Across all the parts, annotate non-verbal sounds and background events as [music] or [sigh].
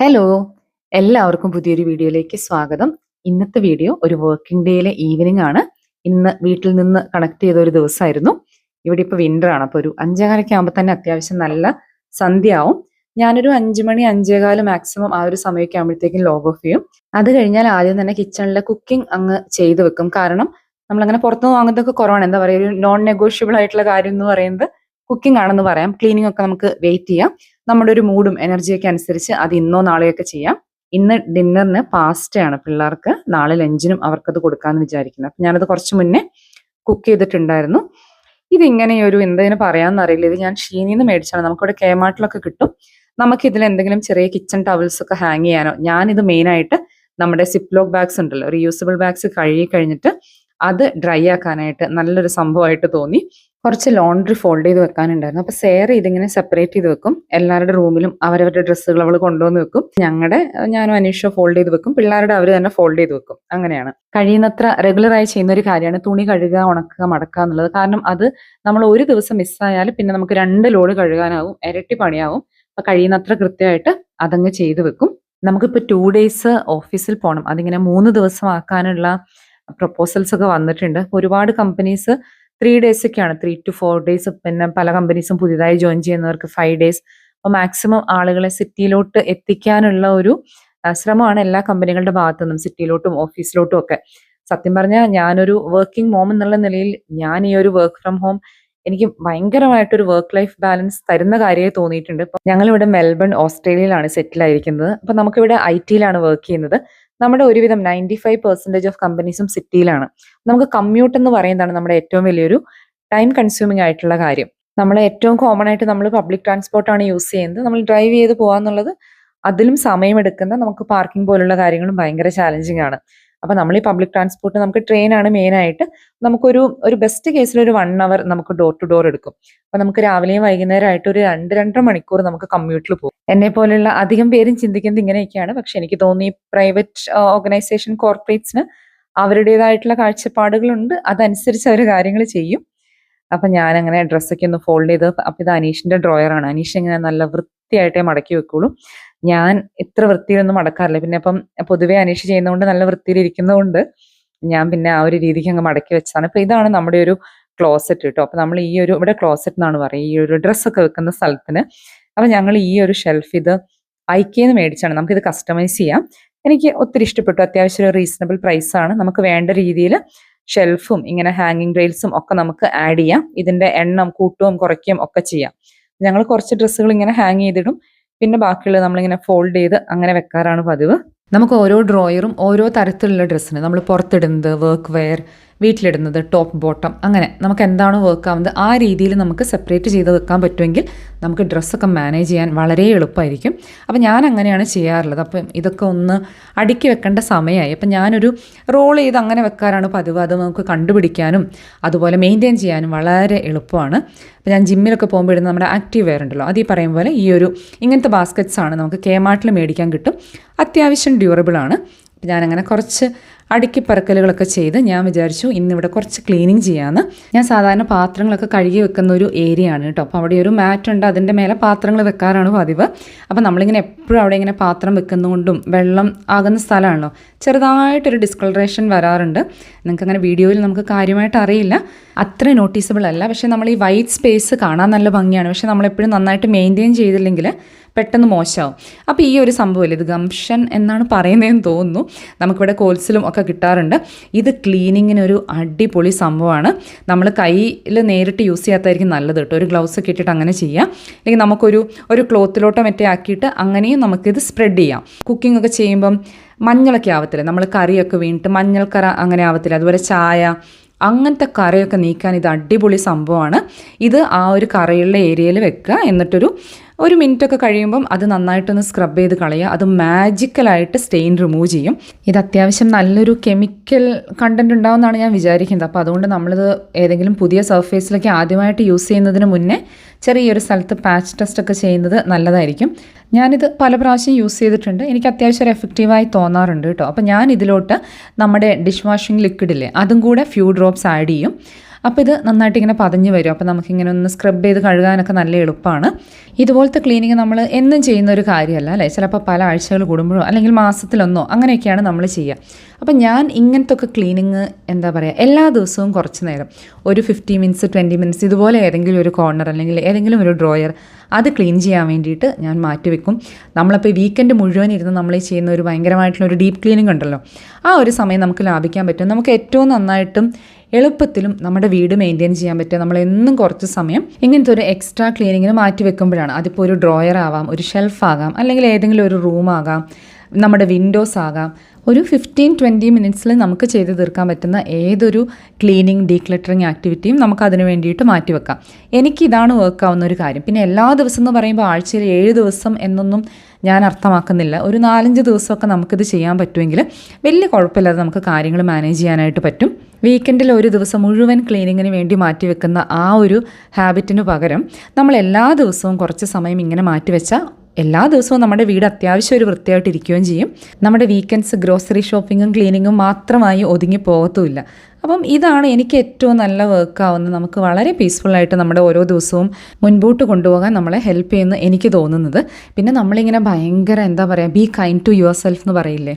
Hello എല്ലാവർക്കും പുതിയൊരു വീഡിയോയിലേക്ക് സ്വാഗതം. ഇന്നത്തെ വീഡിയോ ഒരു വർക്കിംഗ് ഡേയിലെ ഈവനിങ് ആണ്. ഇന്ന് വീട്ടിൽ നിന്ന് കണക്ട് ചെയ്ത ഒരു ദിവസമായിരുന്നു. ഇവിടെ ഇപ്പൊ വിന്റർ ആണ്. അപ്പൊ ഒരു അഞ്ചേകാലൊക്കെ ആകുമ്പോൾ തന്നെ അത്യാവശ്യം നല്ല സന്ധ്യയാവും. ഞാനൊരു അഞ്ചു മണി അഞ്ചേകാൽ മാക്സിമം ആ ഒരു സമയമൊക്കെ ആകുമ്പോഴത്തേക്കും ലോഗ് ഓഫ് ചെയ്യും. അത് കഴിഞ്ഞാൽ ആദ്യം തന്നെ കിച്ചണിലെ കുക്കിംഗ് അങ്ങ് ചെയ്തു വെക്കും. കാരണം നമ്മളങ്ങനെ പുറത്തുനിന്ന് വാങ്ങുന്നതൊക്കെ കുറവാണ്. എന്താ പറയുക? ഒരു നോൺ നെഗോഷ്യബിൾ ആയിട്ടുള്ള കാര്യം എന്ന് പറയുന്നത് കുക്കിംഗ് ആണെന്ന് പറയാം. ക്ലീനിങ് ഒക്കെ നമുക്ക് വെയിറ്റ് ചെയ്യാം. നമ്മുടെ ഒരു മൂഡും എനർജിയൊക്കെ അനുസരിച്ച് അത് ഇന്നോ നാളെയൊക്കെ ചെയ്യാം. ഇന്ന് ഡിന്നറിന് പാസ്റ്റയാണ് പിള്ളേർക്ക്. നാളെ ലഞ്ചിനും അവർക്കത് കൊടുക്കാന്ന് വിചാരിക്കുന്നത് അപ്പം ഞാനത് കുറച്ച് മുന്നേ കുക്ക് ചെയ്തിട്ടുണ്ടായിരുന്നു. ഇതിങ്ങനെ ഒരു എന്തിനു പറയാന്ന് അറിയില്ല. ഇത് ഞാൻ ഷീനിന്ന് മേടിച്ചാണ്. നമുക്കിവിടെ കേമാട്ടിലൊക്കെ കിട്ടും. നമുക്ക് ഇതിൽ എന്തെങ്കിലും ചെറിയ കിച്ചൺ ടവൽസ് ഒക്കെ ഹാങ് ചെയ്യാനോ? ഞാനിത് മെയിൻ ആയിട്ട് നമ്മുടെ സിപ്ലോക്ക് ബാഗ്സ് ഉണ്ടല്ലോ. റീയൂസബിൾ ബാഗ്സ് കഴുകി കഴിഞ്ഞിട്ട് അത് ഡ്രൈ ആക്കാനായിട്ട് നല്ലൊരു സംഭവമായിട്ട് തോന്നി. കുറച്ച് ലോണ്ടറി ഫോൾഡ് ചെയ്ത് വെക്കാനുണ്ടായിരുന്നു. അപ്പൊ സെയർ ഇതിങ്ങനെ സെപ്പറേറ്റ് ചെയ്ത് വെക്കും. എല്ലാവരുടെ റൂമിലും അവരവരുടെ ഡ്രസ്സുകൾ അവൾ കൊണ്ടുവന്ന് വെക്കും. ഞങ്ങളുടെ ഞാനും അനീഷ ഫോൾഡ് ചെയ്ത് വെക്കും. പിള്ളേരുടെ അവർ തന്നെ ഫോൾഡ് ചെയ്ത് വെക്കും. അങ്ങനെയാണ്. കഴിയുന്നത്ര റെഗുലറായി ചെയ്യുന്ന ഒരു കാര്യമാണ് തുണി കഴുകുക ഉണക്കുക മടക്കുക എന്നുള്ളത്. കാരണം അത് നമ്മൾ ഒരു ദിവസം മിസ്സായാൽ പിന്നെ നമുക്ക് രണ്ട് ലോഡ് കഴുകാനാവും ഇരട്ടി പണിയാവും. അപ്പൊ കഴിയുന്നത്ര കൃത്യമായിട്ട് അതങ്ങ് ചെയ്തു വെക്കും. നമുക്കിപ്പോൾ ടു ഡേയ്സ് ഓഫീസിൽ പോകണം അതിങ്ങനെ മൂന്ന് ദിവസം ആക്കാനുള്ള പ്രപ്പോസൽസ് ഒക്കെ വന്നിട്ടുണ്ട്. ഒരുപാട് കമ്പനീസ് ത്രീ ഡേയ്സ് ഒക്കെയാണ്. ത്രീ ടു ഫോർ ഡേയ്സ് പിന്നെ പല കമ്പനീസും പുതിയതായി ജോയിൻ ചെയ്യുന്നവർക്ക് ഫൈവ് ഡേയ്സ് അപ്പോൾ മാക്സിമം ആളുകളെ സിറ്റിയിലോട്ട് എത്തിക്കാനുള്ള ഒരു ശ്രമമാണ് എല്ലാ കമ്പനികളുടെ ഭാഗത്തു നിന്നും സിറ്റിയിലോട്ടും ഓഫീസിലോട്ടും ഒക്കെ. സത്യം പറഞ്ഞാൽ ഞാനൊരു വർക്കിംഗ് മോം എന്നുള്ള നിലയിൽ ഞാൻ ഈ ഒരു വർക്ക് ഫ്രം ഹോം എനിക്ക് ഭയങ്കരമായിട്ടൊരു വർക്ക് ലൈഫ് ബാലൻസ് തരുന്ന കാര്യമായി തോന്നിയിട്ടുണ്ട്. ഇപ്പം ഞങ്ങളിവിടെ മെൽബൺ ഓസ്ട്രേലിയയിലാണ് സെറ്റിൽ ആയിരിക്കുന്നത്. അപ്പം നമുക്കിവിടെ ഐ ടിയിലാണ് വർക്ക് ചെയ്യുന്നത്. നമ്മുടെ ഒരുവിധം നയന്റി ഫൈവ് പെർസെന്റേജ് ഓഫ് കമ്പനീസും സിറ്റിയിലാണ് നമുക്ക് കമ്മ്യൂട്ട് എന്ന് പറയുന്നതാണ് നമ്മുടെ ഏറ്റവും വലിയൊരു ടൈം കൺസ്യൂമിംഗ് ആയിട്ടുള്ള കാര്യം. നമ്മൾ ഏറ്റവും കോമൺ ആയിട്ട് നമ്മൾ പബ്ലിക് ട്രാൻസ്പോർട്ടാണ് യൂസ് ചെയ്യുന്നത്. നമ്മൾ ഡ്രൈവ് ചെയ്ത് പോകാന്നുള്ളത് അതിലും സമയമെടുക്കുന്ന നമുക്ക് പാർക്കിംഗ് പോലുള്ള കാര്യങ്ങളും ഭയങ്കര ചാലഞ്ചിങ് ആണ്. അപ്പൊ നമ്മൾ ഈ പബ്ലിക് ട്രാൻസ്പോർട്ട് നമുക്ക് മെയിൻ ആയിട്ട്. നമുക്കൊരു ഒരു ബെസ്റ്റ് കേസിൽ ഒരു വൺ അവർ നമുക്ക് ഡോർ ടു ഡോർ എടുക്കും. അപ്പൊ നമുക്ക് രാവിലെയും വൈകുന്നേരമായിട്ട് ഒരു രണ്ട് രണ്ടര മണിക്കൂർ നമുക്ക് കമ്മ്യൂട്ടിൽ പോകും. എന്നെ പോലെയുള്ള അധികം പേരും ചിന്തിക്കുന്നത് ഇങ്ങനെയൊക്കെയാണ്. പക്ഷെ എനിക്ക് തോന്നി പ്രൈവറ്റ് ഓർഗനൈസേഷൻ കോർപ്പറേറ്റ്സിന് അവരുടേതായിട്ടുള്ള കാഴ്ചപ്പാടുകളുണ്ട്. അതനുസരിച്ച് അവർ കാര്യങ്ങൾ ചെയ്യും. അപ്പൊ ഞാൻ അങ്ങനെ ഡ്രസ്സൊക്കെ ഒന്ന് ഫോൾഡ് ചെയ്ത് അപ്പൊ ഇത് അനീഷിന്റെ ഡ്രോയറാണ് അനീഷ് ഇങ്ങനെ നല്ല വൃത്തിയായിട്ടേ മടക്കി വെക്കുള്ളൂ. ഞാൻ ഇത്ര വൃത്തിയിലൊന്നും മടക്കാറില്ല. പിന്നെ അപ്പം പൊതുവെ അനീഷ് ചെയ്യുന്നതുകൊണ്ട് നല്ല വൃത്തിയിലിരിക്കുന്നതുകൊണ്ട് ഞാൻ പിന്നെ ആ ഒരു രീതിക്ക് അങ്ങ് മടക്കി വെച്ചതാണ്. അപ്പൊ ഇതാണ് നമ്മുടെ ഒരു ക്ലോസറ്റ് കേട്ടോ അപ്പൊ നമ്മൾ ഈ ഒരു ഇവിടെ ക്ലോസറ്റ് എന്നാണ് പറയുക. ഈ ഒരു ഡ്രസ്സൊക്കെ വെക്കുന്ന സ്ഥലത്തിന്. അപ്പൊ ഞങ്ങൾ ഈ ഒരു ഷെൽഫ് ഇത് ഐക്കേന്ന് മേടിച്ചാണ്. നമുക്കിത് കസ്റ്റമൈസ് ചെയ്യാം. എനിക്ക് ഒത്തിരി ഇഷ്ടപ്പെട്ടു. അത്യാവശ്യം ഒരു റീസണബിൾ പ്രൈസ് ആണ്. നമുക്ക് വേണ്ട രീതിയിൽ ഷെൽഫും ഇങ്ങനെ ഹാങ്ങിങ് റെയിൽസും ഒക്കെ നമുക്ക് ആഡ് ചെയ്യാം. ഇതിന്റെ എണ്ണം കൂട്ടുകയും കുറയ്ക്കുകയും ഒക്കെ ചെയ്യാം. ഞങ്ങൾ കുറച്ച് ഡ്രസ്സുകൾ ഇങ്ങനെ ഹാങ് ചെയ്തിടും. പിന്നെ ബാക്കിയുള്ളത് നമ്മളിങ്ങനെ ഫോൾഡ് ചെയ്ത് അങ്ങനെ വെക്കാറാണ് പതിവ്. നമുക്ക് ഓരോ ഡ്രോയറും ഓരോ തരത്തിലുള്ള ഡ്രസ്സിന് നമ്മൾ പുറത്തിടുന്നത് വർക്ക് വെയർ വീട്ടിലിടുന്നത് ടോപ്പ് ബോട്ടം അങ്ങനെ നമുക്ക് എന്താണ് വർക്ക് ആവുന്നത്? ആ രീതിയിൽ നമുക്ക് സെപ്പറേറ്റ് ചെയ്ത് വെക്കാൻ പറ്റുമെങ്കിൽ നമുക്ക് ഡ്രസ്സൊക്കെ മാനേജ് ചെയ്യാൻ വളരെ എളുപ്പമായിരിക്കും. അപ്പോൾ ഞാൻ അങ്ങനെയാണ് ചെയ്യാറുള്ളത്. അപ്പം ഇതൊക്കെ ഒന്ന് അടുക്കി വെക്കേണ്ട സമയമായി. അപ്പം ഞാനൊരു റോൾ ചെയ്ത് അങ്ങനെ വെക്കാറാണ് പതിവ്. അത് നമുക്ക് കണ്ടുപിടിക്കാനും അതുപോലെ മെയിന്റെയിൻ ചെയ്യാനും വളരെ എളുപ്പമാണ്. അപ്പോൾ ഞാൻ ജിമ്മിലൊക്കെ പോകുമ്പോൾ ഇടുന്ന നമ്മുടെ ആക്റ്റീവ് വെയർ ഉണ്ടല്ലോ അത് ഈ പറയും പോലെ ഈ ഒരു ഇങ്ങനത്തെ ബാസ്ക്കറ്റ്സ് ആണ് നമുക്ക് കെ മാർട്ടിൽ മേടിക്കാൻ കിട്ടും. അത്യാവശ്യം ഡ്യൂറബിളാണ് ഞാനങ്ങനെ കുറച്ച് അടുക്കി പറക്കലുകളൊക്കെ ചെയ്ത് ഞാൻ വിചാരിച്ചു ഇന്നിവിടെ കുറച്ച് ക്ലീനിങ് ചെയ്യാമെന്ന് ഞാൻ സാധാരണ പാത്രങ്ങളൊക്കെ കഴുകി വെക്കുന്ന ഒരു ഏരിയ ആണ് കേട്ടോ. അപ്പോൾ അവിടെ ഒരു മാറ്റ് ഉണ്ട് അതിന്റെ മേലെ പാത്രങ്ങൾ വെക്കാറാണ് പതിവ്. അപ്പോൾ നമ്മളിങ്ങനെ എപ്പോഴും അവിടെ ഇങ്ങനെ പാത്രം വെക്കുന്നതുകൊണ്ടും വെള്ളം ആകുന്ന സ്ഥലമാണല്ലോ. ചെറുതായിട്ടൊരു ഡിസ്കളറേഷൻ വരാറുണ്ട്. നിങ്ങൾക്ക് അങ്ങനെ വീഡിയോയിൽ നമുക്ക് കാര്യമായിട്ട് അറിയില്ല. അത്ര നോട്ടീസബിൾ അല്ല. പക്ഷേ നമ്മൾ ഈ വൈറ്റ് സ്പേസ് കാണാൻ നല്ല ഭംഗിയാണ്. പക്ഷേ നമ്മളെപ്പോഴും നന്നായിട്ട് മെയിന്റെയിൻ ചെയ്തില്ലെങ്കിൽ പെട്ടെന്ന് മോശമാവും. അപ്പോൾ ഈ ഒരു സംഭവമില്ല. ഇത് ഗംഷൻ എന്നാണ് പറയുന്നതെന്ന് തോന്നുന്നു. നമുക്കിവിടെ കോൽസിലും ഒക്കെ കിട്ടാറുണ്ട്. ഇത് ക്ലീനിങ്ങിനൊരു അടിപൊളി സംഭവമാണ്. നമ്മൾ കയ്യിൽ നേരിട്ട് യൂസ് ചെയ്യാത്തായിരിക്കും നല്ലത് കേട്ടോ. ഒരു ഗ്ലൗസ് ഒക്കെ ഇട്ടിട്ട് അങ്ങനെ ചെയ്യാം. അല്ലെങ്കിൽ നമുക്കൊരു ഒരു ക്ലോത്തിലോട്ടോ മറ്റേ ആക്കിയിട്ട് അങ്ങനെയും നമുക്കിത് സ്പ്രെഡ് ചെയ്യാം. കുക്കിംഗ് ഒക്കെ ചെയ്യുമ്പം മഞ്ഞളൊക്കെ ആവത്തില്ല. നമ്മൾ കറിയൊക്കെ വീണിട്ട് മഞ്ഞൾക്കറ അങ്ങനെ ആവത്തില്ല. അതുപോലെ ചായ അങ്ങനത്തെ കറിയൊക്കെ നീക്കാൻ ഇത് അടിപൊളി സംഭവമാണ്. ഇത് ആ ഒരു കറയുള്ള ഏരിയയിൽ വെക്കുക. എന്നിട്ടൊരു ഒരു മിനിറ്റ് ഒക്കെ കഴിയുമ്പം അത് നന്നായിട്ടൊന്ന് സ്ക്രബ് ചെയ്ത് കളയുക. അത് മാജിക്കലായിട്ട് സ്റ്റെയിൻ റിമൂവ് ചെയ്യും. ഇത് അത്യാവശ്യം നല്ലൊരു കെമിക്കൽ കണ്ടന്റ് ഉണ്ടാവുമെന്നാണ് ഞാൻ വിചാരിക്കുന്നത്. അപ്പോൾ അതുകൊണ്ട് നമ്മളിത് ഏതെങ്കിലും പുതിയ സർഫേസിലേക്ക് ആദ്യമായിട്ട് യൂസ് ചെയ്യുന്നതിന് മുന്നേ ചെറിയൊരു സ്ഥലത്ത് പാച്ച് ടെസ്റ്റ് ഒക്കെ ചെയ്യുന്നത് നല്ലതായിരിക്കും. ഞാനിത് പല പ്രാവശ്യം യൂസ് ചെയ്തിട്ടുണ്ട്. എനിക്ക് അത്യാവശ്യം ഒരു എഫക്റ്റീവായി തോന്നാറുണ്ട് കേട്ടോ. അപ്പോൾ ഞാൻ ഇതിലോട്ട് നമ്മുടെ ഡിഷ് വാഷിംഗ് ലിക്വിഡില്ലേ അതും കൂടെ ഫ്യൂ ഡ്രോപ്സ് ആഡ് ചെയ്യും. അപ്പോൾ ഇത് നന്നായിട്ട് ഇങ്ങനെ പതഞ്ഞ് വരും. അപ്പോൾ നമുക്കിങ്ങനെ ഒന്ന് സ്ക്രബ് ചെയ്ത് കഴുകാനൊക്കെ നല്ല എളുപ്പമാണ്. ഇതുപോലത്തെ ക്ലീനിങ് നമ്മൾ എന്നും ചെയ്യുന്ന ഒരു കാര്യമല്ല അല്ലേ? ചിലപ്പോൾ പല ആഴ്ചകൾ കൂടുമ്പോഴോ അല്ലെങ്കിൽ മാസത്തിലൊന്നോ അങ്ങനെയൊക്കെയാണ് നമ്മൾ ചെയ്യുക. അപ്പം ഞാൻ ഇങ്ങനത്തെ ഒക്കെ ക്ലീനിങ് എന്താ പറയുക എല്ലാ ദിവസവും കുറച്ച് നേരം ഒരു ഫിഫ്റ്റി മിനിറ്റ്സ് ട്വന്റി മിനിറ്റ്സ് ഇതുപോലെ ഏതെങ്കിലും ഒരു കോർണർ അല്ലെങ്കിൽ ഏതെങ്കിലും ഒരു ഡ്രോയർ അത് ക്ലീൻ ചെയ്യാൻ വേണ്ടിയിട്ട് ഞാൻ മാറ്റിവെക്കും നമ്മളിപ്പോൾ വീക്കെൻഡ് മുഴുവൻ ഇരുന്ന് നമ്മൾ ചെയ്യുന്ന ഒരു ഭയങ്കരമായിട്ടുള്ള ഒരു ഡീപ്പ് ക്ലീനിങ് ഉണ്ടല്ലോ ആ ഒരു സമയം നമുക്ക് ലാഭിക്കാൻ പറ്റും. നമുക്ക് ഏറ്റവും നന്നായിട്ടും എളുപ്പത്തിലും നമ്മുടെ വീട് മെയിന്റെയിൻ ചെയ്യാൻ പറ്റുക. നമ്മൾ എന്നും കുറച്ച് സമയം ഇങ്ങനത്തെ ഒരു എക്സ്ട്രാ ക്ലീനിങ്ങിന് മാറ്റി വെക്കുമ്പോഴാണ് അതിപ്പോൾ ഒരു ഡ്രോയർ ആവാം ഒരു ഷെൽഫ് ആകാം അല്ലെങ്കിൽ ഏതെങ്കിലും ഒരു റൂം ആകാം നമ്മുടെ വിൻഡോസ് ആകാം. ഒരു ഫിഫ്റ്റീൻ ട്വന്റി മിനിറ്റ്സിൽ നമുക്ക് ചെയ്ത് തീർക്കാൻ പറ്റുന്ന ഏതൊരു ക്ലീനിങ് ഡീക്ലറ്ററിങ് ആക്ടിവിറ്റിയും നമുക്ക് അതിന് വേണ്ടിയിട്ട് മാറ്റി വെക്കാം. എനിക്കിതാണ് വർക്ക് ആവുന്ന ഒരു കാര്യം. പിന്നെ എല്ലാ ദിവസം എന്ന് പറയുമ്പോൾ ആഴ്ചയിൽ ഏഴ് ദിവസം എന്നൊന്നും ഞാൻ അർത്ഥമാക്കുന്നില്ല. ഒരു നാലഞ്ച് ദിവസമൊക്കെ നമുക്കിത് ചെയ്യാൻ പറ്റുമെങ്കിൽ വലിയ കുഴപ്പമില്ലാതെ നമുക്ക് കാര്യങ്ങൾ മാനേജ് ചെയ്യാനായിട്ട് പറ്റും. വീക്കെൻഡിൽ ഒരു ദിവസം മുഴുവൻ ക്ലീനിങ്ങിന് വേണ്ടി മാറ്റിവെക്കുന്ന ആ ഒരു ഹാബിറ്റിന് പകരം നമ്മൾ എല്ലാ ദിവസവും കുറച്ച് സമയം ഇങ്ങനെ മാറ്റിവെച്ചാൽ എല്ലാ ദിവസവും നമ്മുടെ വീട് അത്യാവശ്യം ഒരു വൃത്തിയായിട്ടിരിക്കുകയും ചെയ്യും. നമ്മുടെ വീക്കെൻഡ്സ് ഗ്രോസറി ഷോപ്പിങ്ങും ക്ലീനിങ്ങും മാത്രമായി ഒതുങ്ങി പോകത്തുമില്ല. അപ്പം ഇതാണ് എനിക്ക് ഏറ്റവും നല്ല വർക്ക് ആവുന്നത്. നമുക്ക് വളരെ പീസ്ഫുള്ളായിട്ട് നമ്മുടെ ഓരോ ദിവസവും മുൻപോട്ട് കൊണ്ടുപോകാൻ നമ്മളെ ഹെൽപ്പ് ചെയ്യുന്ന എനിക്ക് തോന്നുന്നത്. പിന്നെ നമ്മളിങ്ങനെ ഭയങ്കര എന്താ പറയുക be kind to yourself എന്ന് പറയില്ലേ?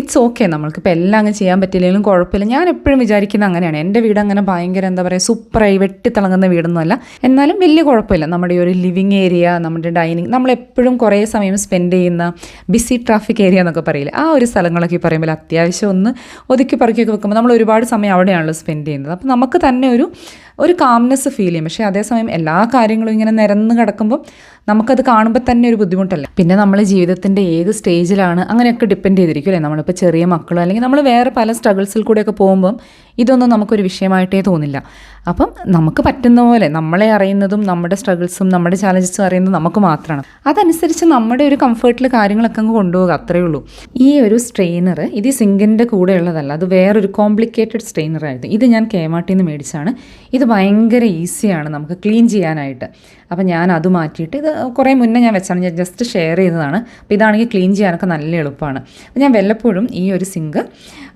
ഇറ്റ്സ് ഓക്കെ നമ്മൾക്കിപ്പോൾ എല്ലാം അങ്ങ് ചെയ്യാൻ പറ്റില്ലെങ്കിലും കുഴപ്പമില്ല. ഞാൻ എപ്പോഴും വിചാരിക്കുന്നത് അങ്ങനെയാണ്. എന്റെ വീട് അങ്ങനെ ഭയങ്കര എന്താ പറയുക സൂപ്പറായി വെട്ടിത്തിളങ്ങുന്ന വീടൊന്നുമല്ല. എന്നാലും വലിയ കുഴപ്പമില്ല. നമ്മുടെ ഒരു ലിവിങ് ഏരിയ നമ്മുടെ ഡൈനിങ് നമ്മളെപ്പോഴും കുറേ സമയം സ്പെൻഡ് ചെയ്യുന്ന ബിസി ട്രാഫിക് ഏരിയ എന്നൊക്കെ പറയില്ല? ആ ഒരു സ്ഥലങ്ങളൊക്കെ പറയുമ്പോൾ അത്യാവശ്യം ഒന്ന് ഒതുക്കി പറക്കിയൊക്കെ വെക്കുമ്പോൾ നമ്മൾ ഒരുപാട് സമയം അവിടെയാണല്ലോ സ്പെൻഡ് ചെയ്യുന്നത്. അപ്പോൾ നമുക്ക് തന്നെ ഒരു ഒരു കാംനെസ് ഫീൽ ചെയ്യും. പക്ഷേ അതേസമയം എല്ലാ കാര്യങ്ങളും ഇങ്ങനെ നിരന്ന് കിടക്കുമ്പോൾ നമുക്കത് കാണുമ്പോൾ തന്നെ ഒരു ബുദ്ധിമുട്ടല്ല? പിന്നെ നമ്മൾ ജീവിതത്തിന്റെ ഏത് സ്റ്റേജിലാണ് അങ്ങനെയൊക്കെ ഡിപ്പെൻഡ് ചെയ്തിരിക്കും അല്ലേ? നമ്മളിപ്പോൾ ചെറിയ മക്കളോ അല്ലെങ്കിൽ നമ്മൾ വേറെ പല സ്ട്രഗിൾസിൽ കൂടെയൊക്കെ പോകുമ്പം ഇതൊന്നും നമുക്കൊരു വിഷയമായിട്ടേ തോന്നില്ല. അപ്പം നമുക്ക് പറ്റുന്ന പോലെ നമ്മളെ അറിയുന്നതും നമ്മുടെ സ്ട്രഗിൾസും നമ്മുടെ ചാലഞ്ചസും അറിയുന്നതും നമുക്ക് മാത്രമാണ്. അതനുസരിച്ച് നമ്മുടെ ഒരു കംഫർട്ടിൽ കാര്യങ്ങളൊക്കെ അങ്ങ് കൊണ്ടുപോകുക അത്രയേ ഉള്ളൂ. ഈ ഒരു സ്ട്രെയിനർ ഇത് സിങ്കിന്റെ കൂടെയുള്ളതല്ല അത് വേറൊരു കോംപ്ലിക്കേറ്റഡ് സ്ട്രെയിനർ ആയിരുന്നു. ഇത് ഞാൻ കേമാട്ടിൽ നിന്ന് മേടിച്ചാണ് ഇത് ഭയങ്കര ഈസിയാണ് നമുക്ക് ക്ലീൻ ചെയ്യാനായിട്ട്. അപ്പോൾ ഞാൻ അത് മാറ്റിയിട്ട് ഇത് കുറേ മുന്നേ ഞാൻ വെച്ചാണ്. ഞാൻ ജസ്റ്റ് ഷെയർ ചെയ്തതാണ്. അപ്പോൾ ഇതാണെങ്കിൽ ക്ലീൻ ചെയ്യാനൊക്കെ നല്ല എളുപ്പമാണ്. അപ്പോൾ ഞാൻ വല്ലപ്പോഴും ഈ ഒരു സിങ്ക്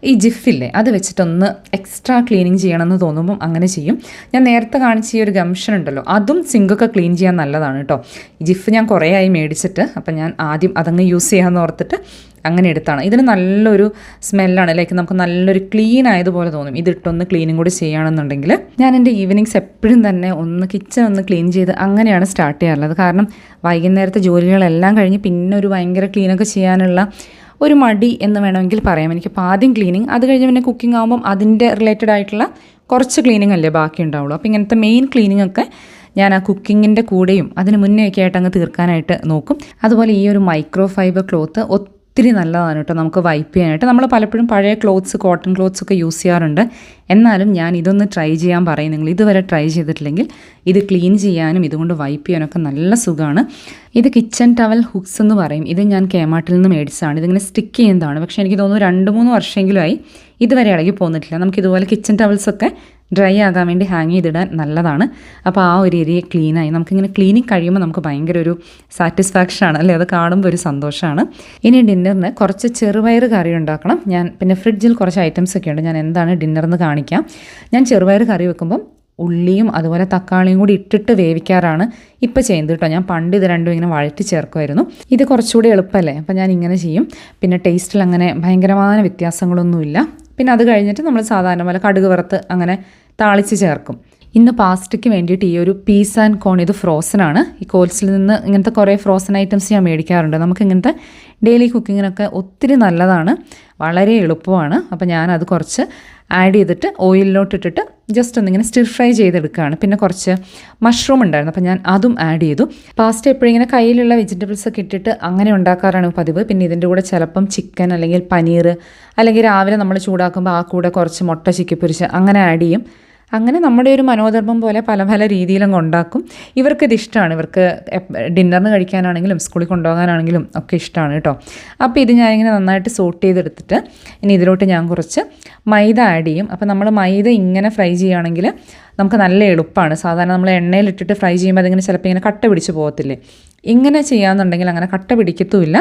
ഈ ജിഫില്ലേ അത് വെച്ചിട്ടൊന്ന് എക്സ്ട്രാ ക്ലീനിങ് ചെയ്യണമെന്ന് തോന്നുമ്പം അങ്ങനെ ചെയ്യും. ഞാൻ നേരത്തെ കാണിച്ച ഈ ഒരു ഗംഷൻ ഉണ്ടല്ലോ അതും സിങ്കൊക്കെ ക്ലീൻ ചെയ്യാൻ നല്ലതാണ് കേട്ടോ. ജിഫ് ഞാൻ കുറേ ആയി മേടിച്ചിട്ട് അപ്പം ഞാൻ ആദ്യം അതങ്ങ് യൂസ് ചെയ്യാമെന്ന് ഓർത്തിട്ട് അങ്ങനെ എടുത്താണ്. ഇതിന് നല്ലൊരു സ്മെല്ലാണ്. ലൈക്ക് നമുക്ക് നല്ലൊരു ക്ലീൻ ആയതുപോലെ തോന്നും. ഇതിട്ടൊന്ന് ക്ലീനും കൂടി ചെയ്യുകയാണെന്നുണ്ടെങ്കിൽ ഞാൻ എന്റെ ഈവനിങ്സ് എപ്പോഴും തന്നെ ഒന്ന് കിച്ചൺ ഒന്ന് ക്ലീൻ ചെയ്ത് അങ്ങനെയാണ് സ്റ്റാർട്ട് ചെയ്യാറുള്ളത്. കാരണം വൈകുന്നേരത്തെ ജോലികളെല്ലാം കഴിഞ്ഞ് പിന്നെ ഒരു ഭയങ്കര ക്ലീനൊക്കെ ചെയ്യാനുള്ള ഒരു മടി എന്ന് വേണമെങ്കിൽ പറയാം. എനിക്ക് ആദ്യം ക്ലീനിങ് അത് കഴിഞ്ഞ് പിന്നെ കുക്കിംഗ് ആകുമ്പം അതിന്റെ റിലേറ്റഡ് ആയിട്ടുള്ള കുറച്ച് ക്ലീനിങ് അല്ലേ ബാക്കി ഉണ്ടാവുള്ളൂ. അപ്പോൾ ഇങ്ങനത്തെ മെയിൻ ക്ലീനിങ് ഒക്കെ ഞാൻ ആ കുക്കിങ്ങിന്റെ കൂടെയും അതിന് മുന്നേ ഒക്കെ ആയിട്ട് അങ്ങ് തീർക്കാനായിട്ട് നോക്കും. അതുപോലെ ഈ ഒരു മൈക്രോ ഫൈബർ ക്ലോത്ത് ഒത്തിരി നല്ലതാണ് കേട്ടോ നമുക്ക് വൈപ്പ് ചെയ്യാനായിട്ട് നമ്മൾ പലപ്പോഴും പഴയ ക്ലോത്ത്സ് കോട്ടൺ ക്ലോത്ത്സ് ഒക്കെ യൂസ് ചെയ്യാറുണ്ട്. എന്നാലും ഞാൻ ഇതൊന്ന് ട്രൈ ചെയ്യാൻ പറയും. നിങ്ങൾ ഇതുവരെ ട്രൈ ചെയ്തിട്ടില്ലെങ്കിൽ ഇത് ക്ലീൻ ചെയ്യാനും ഇതുകൊണ്ട് വൈപ്പ് ചെയ്യാനൊക്കെ നല്ല സുഖമാണ് ഇത് കിച്ചൺ ടവൽ ഹുക്സ് എന്ന് പറയും. ഇത് ഞാൻ കേമാട്ടിൽ നിന്ന് മേടിച്ചതാണ്. ഇതിങ്ങനെ സ്റ്റിക്ക് ചെയ്യുന്നതാണ്. പക്ഷേ എനിക്ക് തോന്നുന്നു രണ്ട് മൂന്ന് വർഷമെങ്കിലുമായി ഇതുവരെ ഇളകി പോന്നിട്ടില്ല. നമുക്ക് ഇതുപോലെ കിച്ചൺ ടവൽസൊക്കെ ഡ്രൈ ആകാൻ വേണ്ടി ഹാങ് ചെയ്തിടാൻ നല്ലതാണ്. അപ്പോൾ ആ ഒരു ഏരിയ ക്ലീനായി നമുക്കിങ്ങനെ ക്ലീനിങ് കഴിയുമ്പോൾ നമുക്ക് ഭയങ്കര ഒരു സാറ്റിസ്ഫാക്ഷൻ ആണ്. അല്ലേ? അത് കാണുമ്പോൾ ഒരു സന്തോഷമാണ് ഇനി ഡിന്നറിന് കുറച്ച് ചെറുപയർ കറി ഉണ്ടാക്കണം. ഞാൻ പിന്നെ ഫ്രിഡ്ജിൽ കുറച്ച് ഐറ്റംസ് ഒക്കെ ഉണ്ട്. ഞാൻ എന്താണ് ഡിന്നറിന് കാണിക്കാം. ഞാൻ ചെറുപയർ കറി വെക്കുമ്പം ഉള്ളിയും അതുപോലെ തക്കാളിയും കൂടി ഇട്ടിട്ട് വേവിക്കാറാണ് ഇപ്പോൾ ചെയ്യുന്നത് കേട്ടോ. ഞാൻ പണ്ട് ഇത് രണ്ടും ഇങ്ങനെ വഴറ്റി ചേർക്കുമായിരുന്നു. ഇത് കുറച്ചുകൂടി എളുപ്പമല്ലേ? അപ്പോൾ ഞാൻ ഇങ്ങനെ ചെയ്യും. പിന്നെ ടേസ്റ്റിൽ അങ്ങനെ ഭയങ്കരമായ വ്യത്യാസങ്ങളൊന്നുമില്ല. പിന്നെ അത് കഴിഞ്ഞിട്ട് നമ്മൾ സാധാരണ പോലെ കടുക് വറുത്ത് അങ്ങനെ താളിച്ച് ചേർക്കും. ഇന്ന് പാസ്റ്റയ്ക്ക് വേണ്ടിയിട്ട് ഈ ഒരു പീസ് ആൻഡ് കോൺ ഇത് ഫ്രോസൺ ആണ്. ഈ കോൾസിൽ നിന്ന് ഇങ്ങനത്തെ കുറേ ഫ്രോസൺ ഐറ്റംസ് ഞാൻ മേടിക്കാറുണ്ട്. നമുക്ക് ഇങ്ങനത്തെ ഡെയിലി കുക്കിങ്ങിനൊക്കെ ഒത്തിരി നല്ലതാണ്. വളരെ എളുപ്പമാണ്. അപ്പോൾ ഞാനത് കുറച്ച് ആഡ് ചെയ്തിട്ട് ഓയിലിലോട്ട് ഇട്ടിട്ട് ജസ്റ്റ് ഒന്നിങ്ങനെ സ്റ്റിർ ഫ്രൈ ചെയ്തെടുക്കുകയാണ്. പിന്നെ കുറച്ച് മഷ്റൂം ഉണ്ടായിരുന്നു. അപ്പോൾ ഞാൻ അതും ആഡ് ചെയ്തു. പാസ്റ്റ് എപ്പോഴും ഇങ്ങനെ കയ്യിലുള്ള വെജിറ്റബിൾസ് ഒക്കെ ഇട്ടിട്ട് അങ്ങനെ ഉണ്ടാക്കാറാണ് പതിവ്. പിന്നെ ഇതിന്റെ കൂടെ ചിലപ്പം ചിക്കൻ അല്ലെങ്കിൽ പനീർ അല്ലെങ്കിൽ രാവിലെ നമ്മൾ ചൂടാക്കുമ്പോൾ ആ കൂടെ കുറച്ച് മുട്ട ചിക്കി പൊരിച്ച് അങ്ങനെ ആഡ് ചെയ്യും. അങ്ങനെ നമ്മുടെ ഒരു മനോധർമ്മം പോലെ പല പല രീതിയിലങ്ങ് ഉണ്ടാക്കും. ഇവർക്കിത് ഇഷ്ടമാണ് ഇവർക്ക് ഡിന്നറിന് കഴിക്കാനാണെങ്കിലും സ്കൂളിൽ കൊണ്ടുപോകാനാണെങ്കിലും ഒക്കെ ഇഷ്ടമാണ് കേട്ടോ. അപ്പോൾ ഇത് ഞാനിങ്ങനെ നന്നായിട്ട് സോട്ട് ചെയ്തെടുത്തിട്ട് ഇനി ഇതിലോട്ട് ഞാൻ കുറച്ച് മൈദ ആഡ് ചെയ്യും. അപ്പോൾ നമ്മൾ മൈദ ഇങ്ങനെ ഫ്രൈ ചെയ്യുകയാണെങ്കിൽ നമുക്ക് നല്ല എളുപ്പമാണ് സാധാരണ നമ്മൾ എണ്ണയിലിട്ടിട്ട് ഫ്രൈ ചെയ്യുമ്പോൾ അതിങ്ങനെ ചിലപ്പോൾ ഇങ്ങനെ കട്ട പിടിച്ച് പോകത്തില്ലേ? ഇങ്ങനെ ചെയ്യാമെന്നുണ്ടെങ്കിൽ അങ്ങനെ കട്ട പിടിക്കത്തുമില്ല.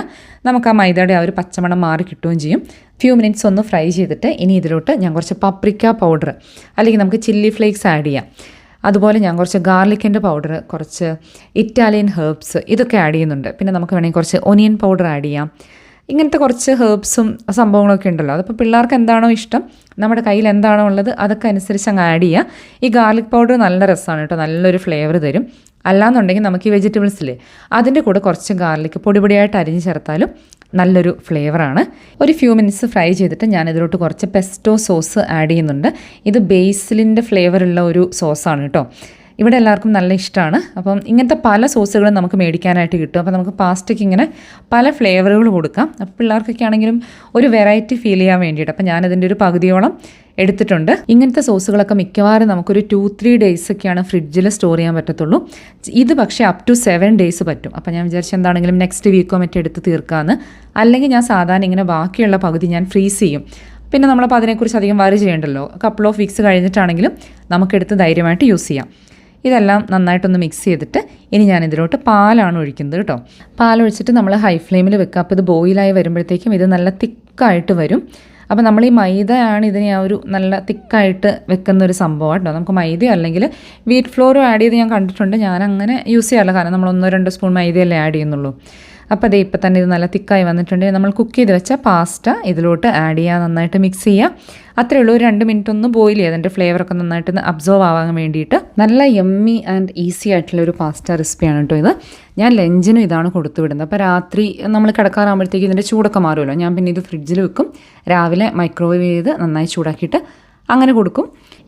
നമുക്ക് ആ മൈദയുടെ ആ ഒരു പച്ചമണം മാറി കിട്ടുകയും ചെയ്യും. ഫ്യൂ മിനിറ്റ്സ് ഒന്ന് ഫ്രൈ ചെയ്തിട്ട് ഇനി ഇതിലോട്ട് ഞാൻ കുറച്ച് പപ്രിക്ക പൗഡർ അല്ലെങ്കിൽ നമുക്ക് ചില്ലി ഫ്ലേക്സ് ആഡ് ചെയ്യാം. അതുപോലെ ഞാൻ കുറച്ച് ഗാർലിക്കിന്റെ പൗഡർ കുറച്ച് ഇറ്റാലിയൻ ഹെർബ്സ് ഇതൊക്കെ ആഡ് ചെയ്യുന്നുണ്ട്. പിന്നെ നമുക്ക് വേണമെങ്കിൽ കുറച്ച് ഒനിയൻ പൗഡർ ആഡ് ചെയ്യാം. ഇങ്ങനത്തെ കുറച്ച് ഹെർബ്സും സംഭവങ്ങളൊക്കെ ഉണ്ടല്ലോ. അതിപ്പോൾ പിള്ളേർക്ക് എന്താണോ ഇഷ്ടം നമ്മുടെ കയ്യിൽ എന്താണോ ഉള്ളത് അതൊക്കെ അനുസരിച്ച് അങ്ങ് ആഡ് ചെയ്യുക ഈ ഗാർലിക് പൗഡർ നല്ല രസമാണ് കേട്ടോ നല്ലൊരു ഫ്ലേവർ തരും. അല്ലാന്നുണ്ടെങ്കിൽ നമുക്ക് ഈ വെജിറ്റബിൾസില്ലേ അതിന്റെ കൂടെ കുറച്ച് ഗാർലിക് പൊടി പൊടിയായിട്ട് അരിഞ്ഞ് ചേർത്താലും നല്ലൊരു ഫ്ലേവറാണ്. ഒരു ഫ്യൂ മിനിറ്റ്സ് ഫ്രൈ ചെയ്തിട്ട് ഞാൻ ഇതിലോട്ട് കുറച്ച് പെസ്റ്റോ സോസ് ആഡ് ചെയ്യുന്നുണ്ട്. ഇത് ബേസിലിന്റെ ഫ്ലേവറുള്ള ഒരു സോസാണ് കേട്ടോ. ഇവിടെ എല്ലാവർക്കും നല്ല ഇഷ്ടമാണ്. അപ്പം ഇങ്ങനത്തെ പല സോസുകളും നമുക്ക് മേടിക്കാനായിട്ട് കിട്ടും. അപ്പോൾ നമുക്ക് പാസ്റ്റയ്ക്ക് ഇങ്ങനെ പല ഫ്ലേവറുകൾ കൊടുക്കാം. അപ്പോൾ പിള്ളേർക്കൊക്കെ ആണെങ്കിലും ഒരു വെറൈറ്റി ഫീൽ ചെയ്യാൻ വേണ്ടിയിട്ട്. അപ്പോൾ ഞാനതിന്റെ ഒരു പകുതിയോളം എടുത്തിട്ടുണ്ട്. ഇങ്ങനത്തെ സോസുകളൊക്കെ മിക്കവാറും നമുക്കൊരു ടു ത്രീ ഡേയ്സ് ഒക്കെയാണ് ഫ്രിഡ്ജിൽ സ്റ്റോർ ചെയ്യാൻ പറ്റത്തുള്ളൂ. ഇത് പക്ഷേ അപ് ടു സെവൻ ഡേയ്സ് പറ്റും. അപ്പോൾ ഞാൻ വിചാരിച്ച എന്താണെങ്കിലും നെക്സ്റ്റ് വീക്കോ മറ്റോ എടുത്ത് തീർക്കാമെന്ന് അല്ലെങ്കിൽ ഞാൻ സാധാരണ ഇങ്ങനെ ബാക്കിയുള്ള പകുതി ഞാൻ ഫ്രീസ് ചെയ്യും. പിന്നെ നമ്മളപ്പോൾ അതിനെക്കുറിച്ച് അധികം വറി ചെയ്യേണ്ടല്ലോ. കപ്പിൾ ഓഫ് വീക്സ് കഴിഞ്ഞിട്ടാണെങ്കിലും നമുക്കെടുത്ത് ധൈര്യമായിട്ട് യൂസ് ചെയ്യാം. ഇതെല്ലാം നന്നായിട്ടൊന്ന് മിക്സ് ചെയ്തിട്ട് ഇനി ഞാൻ ഇതിലോട്ട് പാലാണ് ഒഴിക്കുന്നത് കേട്ടോ പാലൊഴിച്ചിട്ട് നമ്മൾ ഹൈ ഫ്ലെയിമിൽ വെക്കുക. അപ്പോൾ ഇത് ബോയിലായി വരുമ്പോഴത്തേക്കും ഇത് നല്ല തിക്കായിട്ട് വരും. അപ്പോൾ നമ്മൾ ഈ മൈദയാണ് ഇതിനെ ആ ഒരു നല്ല തിക്കായിട്ട് വെക്കുന്ന ഒരു സംഭവം കേട്ടോ നമുക്ക് മൈദയോ അല്ലെങ്കിൽ വീറ്റ് ഫ്ലോറും ആഡ് ചെയ്ത് ഞാൻ കണ്ടിട്ടുണ്ട്. ഞാൻ അങ്ങനെ യൂസ് ചെയ്യാറില്ല. കാരണം നമ്മൾ ഒന്നോ രണ്ടോ സ്പൂൺ മൈദയല്ലേ ആഡ് ചെയ്യുന്നുള്ളൂ. അപ്പോൾ അതേ ഇപ്പം തന്നെ ഇത് നല്ല തിക്കായി വന്നിട്ടുണ്ട്. നമ്മൾ കുക്ക് ചെയ്ത് വെച്ച പാസ്റ്റ ഇതിലോട്ട് ആഡ് ചെയ്യുക നന്നായിട്ട് മിക്സ് ചെയ്യുക. അത്രയേ ഉള്ളൂ. രണ്ട് മിനിറ്റ് ഒന്ന് ബോയിൽ ചെയ്യുക. അതിന്റെ ഫ്ലേവറൊക്കെ നന്നായിട്ട് അബ്സോർവ് ആവാൻ വേണ്ടിയിട്ട്. നല്ല എമ്മി ആൻഡ് ഈസി ആയിട്ടുള്ള ഒരു പാസ്റ്റ റെസിപ്പിയാണ് കേട്ടോ ഇത്. ഞാൻ ലഞ്ചിനും ഇതാണ് കൊടുത്തു വിടുന്നത്. അപ്പോൾ രാത്രി നമ്മൾ കിടക്കാറാകുമ്പോഴത്തേക്ക് ഇതിന്റെ ചൂടൊക്കെ മാറുമല്ലോ. ഞാൻ പിന്നെ ഇത് ഫ്രിഡ്ജിൽ വെക്കും. രാവിലെ മൈക്രോവേവ് ചെയ്ത് നന്നായി ചൂടാക്കിയിട്ട് അങ്ങനെ കൊടുക്കും.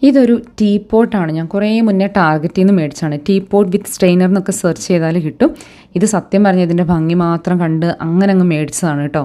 ഇതൊരു ടീ പോട്ടാണ് ഞാൻ കുറേ മുന്നേ ടാർഗറ്റിൽ നിന്ന് മേടിച്ചാണ് ടീ പോട്ട് വിത്ത് സ്ട്രെയിനർ എന്നൊക്കെ സെർച്ച് ചെയ്താൽ കിട്ടും. ഇത് സത്യം പറഞ്ഞ ഇതിന്റെ ഭംഗി മാത്രം കണ്ട് അങ്ങനെ അങ്ങ് മേടിച്ചതാണ് കേട്ടോ.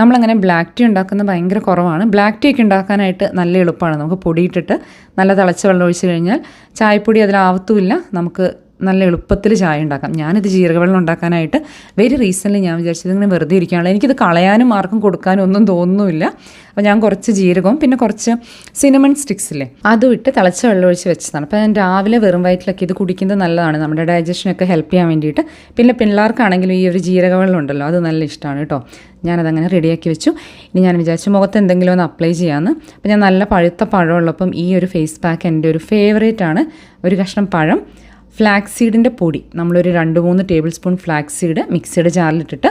നമ്മളങ്ങനെ ബ്ലാക്ക് ടീ ഉണ്ടാക്കുന്നത് ഭയങ്കര കുറവാണ്. ബ്ലാക്ക് ടീ ഒക്കെ ഉണ്ടാക്കാനായിട്ട് നല്ല എളുപ്പമാണ്. നമുക്ക് പൊടിയിട്ടിട്ട് നല്ല തിളച്ച വെള്ളം ഒഴിച്ച് കഴിഞ്ഞാൽ ചായപ്പൊടി അതിലാവത്തുമില്ല നമുക്ക് നല്ല എളുപ്പത്തിൽ ചായ ഉണ്ടാക്കാം. ഞാനിത് ജീരകവെള്ളം ഉണ്ടാക്കാനായിട്ട് വെരി റീസെന്റ്ലി ഞാൻ വിചാരിച്ചത് ഇങ്ങനെ വെറുതെ ഇരിക്കുകയാണല്ലോ. എനിക്കിത് കളയാനും ആർക്കും കൊടുക്കാനും ഒന്നും തോന്നുന്നില്ല. അപ്പോൾ ഞാൻ കുറച്ച് ജീരകവും പിന്നെ കുറച്ച് സിനമൺ സ്റ്റിക്സ് ഇല്ലേ? അതും ഇട്ട് തിളച്ച വെള്ളം ഒഴിച്ച് വെച്ചതാണ്. അപ്പോൾ ഞാൻ രാവിലെ വെറും വയറ്റിലൊക്കെ ഇത് കുടിക്കുന്നത് നല്ലതാണ്. നമ്മുടെ ഡൈജഷനൊക്കെ ഹെൽപ്പ് ചെയ്യാൻ വേണ്ടിയിട്ട്. പിന്നെ പിള്ളേർക്കാണെങ്കിലും ഈ ഒരു ജീരകവെള്ളം ഉണ്ടല്ലോ അത് നല്ല ഇഷ്ടമാണ് കേട്ടോ. ഞാനതങ്ങനെ റെഡിയാക്കി വെച്ചു. ഇനി ഞാൻ വിചാരിച്ചു മുഖത്ത് എന്തെങ്കിലും ഒന്ന് അപ്ലൈ ചെയ്യാമെന്ന് അപ്പോൾ ഞാൻ നല്ല പഴുത്ത പഴമുള്ളപ്പം ഈ ഒരു ഫേസ് പാക്ക് എന്റെ ഒരു ഫേവറേറ്റ് ആണ്. ഒരു കഷ്ണം പഴം. ഫ്ലാക്സ് സീഡിന്റെ പൊടി. നമ്മളൊരു രണ്ട് മൂന്ന് ടേബിൾ സ്പൂൺ ഫ്ലാക്സ് സീഡ് മിക്സിയുടെ ജാറിലിട്ടിട്ട്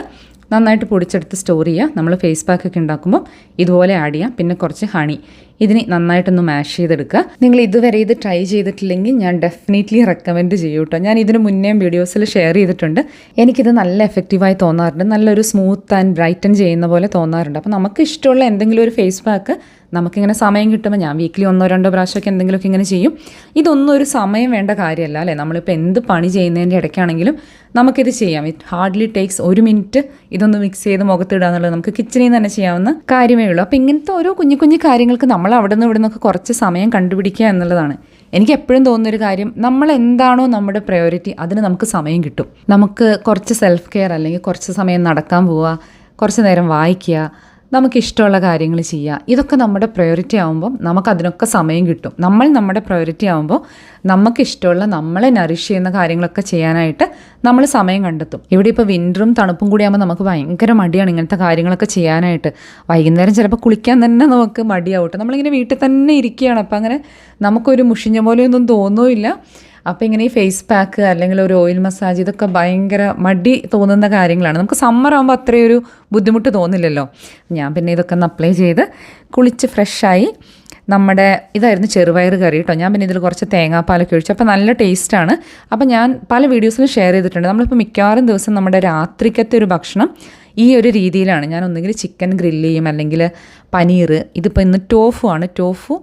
നന്നായിട്ട് പൊടിച്ചെടുത്ത് സ്റ്റോർ ചെയ്യുക. നമ്മൾ ഫേസ് പാക്കൊക്കെ ഉണ്ടാക്കുമ്പോൾ ഇതുപോലെ ആഡ് ചെയ്യാം പിന്നെ കുറച്ച് ഹണി. ഇതിന് നന്നായിട്ടൊന്ന് മാഷ് ചെയ്തെടുക്കുക. നിങ്ങൾ ഇതുവരെ ഇത് ട്രൈ ചെയ്തിട്ടില്ലെങ്കിൽ ഞാൻ ഡെഫിനറ്റ്ലി റെക്കമെൻഡ് ചെയ്യൂ കേട്ടോ ഞാൻ ഇതിന് മുന്നേ വീഡിയോസിൽ ഷെയർ ചെയ്തിട്ടുണ്ട്. എനിക്കിത് നല്ല എഫക്റ്റീവായി തോന്നാറുണ്ട്. നല്ലൊരു സ്മൂത്ത് ആൻഡ് ബ്രൈറ്റൻ ചെയ്യുന്ന പോലെ തോന്നാറുണ്ട്. അപ്പോൾ നമുക്ക് ഇഷ്ടമുള്ള എന്തെങ്കിലും ഒരു ഫേസ് പാക്ക് നമുക്കിങ്ങനെ സമയം കിട്ടുമ്പോൾ ഞാൻ വീക്കിലി ഒന്നോ രണ്ടോ പ്രാവശ്യമൊക്കെ എന്തെങ്കിലുമൊക്കെ ഇങ്ങനെ ചെയ്യും. ഇതൊന്നും ഒരു സമയം വേണ്ട കാര്യമല്ല അല്ലേ? നമ്മളിപ്പോൾ എന്ത് പണി ചെയ്യുന്നതിന്റെ ഇടയ്ക്കാണെങ്കിലും നമുക്കിത് ചെയ്യാം. ഇറ്റ് ഹാർഡ്ലി ടേക്സ് ഒരു മിനിറ്റ് ഇതൊന്ന് മിക്സ് ചെയ്ത് മുഖത്തിടുക എന്നുള്ളത് നമുക്ക് കിച്ചണിൽ നിന്ന് തന്നെ ചെയ്യാവുന്ന കാര്യമേ ഉള്ളൂ. അപ്പോൾ ഇങ്ങനത്തെ ഓരോ കുഞ്ഞു കുഞ്ഞു കാര്യങ്ങൾക്ക് നമ്മൾ അവിടെ നിന്ന് ഇവിടെ നിന്നൊക്കെ കുറച്ച് സമയം കണ്ടുപിടിക്കുക എന്നുള്ളതാണ്. എനിക്ക് എപ്പോഴും തോന്നുന്നൊരു കാര്യം നമ്മൾ എന്താണോ നമ്മുടെ പ്രയോറിറ്റി അതിന് നമുക്ക് സമയം കിട്ടും. നമുക്ക് കുറച്ച് സെൽഫ് കെയർ അല്ലെങ്കിൽ കുറച്ച് സമയം നടക്കാൻ പോവുക കുറച്ച് നേരം വായിക്കുക നമുക്കിഷ്ടമുള്ള കാര്യങ്ങൾ ചെയ്യുക ഇതൊക്കെ നമ്മുടെ പ്രയോറിറ്റി ആകുമ്പോൾ നമുക്കതിനൊക്കെ സമയം കിട്ടും. നമ്മൾ നമ്മുടെ പ്രയോറിറ്റി ആകുമ്പോൾ നമുക്കിഷ്ടമുള്ള നമ്മളെ നറിഷ് ചെയ്യുന്ന കാര്യങ്ങളൊക്കെ ചെയ്യാനായിട്ട് നമ്മൾ സമയം കണ്ടെത്തും. ഇവിടെ ഇപ്പോൾ വിന്ററും തണുപ്പും കൂടി ആകുമ്പോൾ നമുക്ക് ഭയങ്കര മടിയാണ് ഇങ്ങനത്തെ കാര്യങ്ങളൊക്കെ ചെയ്യാനായിട്ട്. വൈകുന്നേരം ചിലപ്പോൾ കുളിക്കാൻ തന്നെ നമുക്ക് മടിയാവട്ടെ നമ്മളിങ്ങനെ വീട്ടിൽ തന്നെ ഇരിക്കുകയാണ്. അപ്പോൾ അങ്ങനെ നമുക്കൊരു മുഷിഞ്ഞ പോലെയൊന്നും തോന്നുമില്ല അപ്പോൾ ഇങ്ങനെ ഈ ഫേസ് പാക്ക് അല്ലെങ്കിൽ ഒരു ഓയിൽ മസാജ് ഇതൊക്കെ ഭയങ്കര മടി തോന്നുന്ന കാര്യങ്ങളാണ്. നമുക്ക് സമ്മർ ആകുമ്പോൾ അത്രയൊരു ബുദ്ധിമുട്ട് തോന്നില്ലല്ലോ. ഞാൻ പിന്നെ ഇതൊക്കെ ഒന്ന് അപ്ലൈ ചെയ്ത് കുളിച്ച് ഫ്രഷായി നമ്മുടെ ഇതായിരുന്നു ചെറുപയർ കറി കേട്ടോ ഞാൻ പിന്നെ ഇതിൽ കുറച്ച് തേങ്ങാപ്പാലൊക്കെ ഒഴിച്ചു. അപ്പോൾ നല്ല ടേസ്റ്റാണ് അപ്പോൾ ഞാൻ പല വീഡിയോസിലും ഷെയർ ചെയ്തിട്ടുണ്ട്. നമ്മളിപ്പോൾ മിക്കവാറും ദിവസം നമ്മുടെ രാത്രിക്കത്തെ ഒരു ഭക്ഷണം ഈ ഒരു രീതിയിലാണ്. ഞാൻ ഒന്നുകിൽ ചിക്കൻ ഗ്രില്ല് ചെയ്യും അല്ലെങ്കിൽ പനീർ. ഇതിപ്പോൾ ഇന്ന് ടോഫു ആണ്. ടോഫു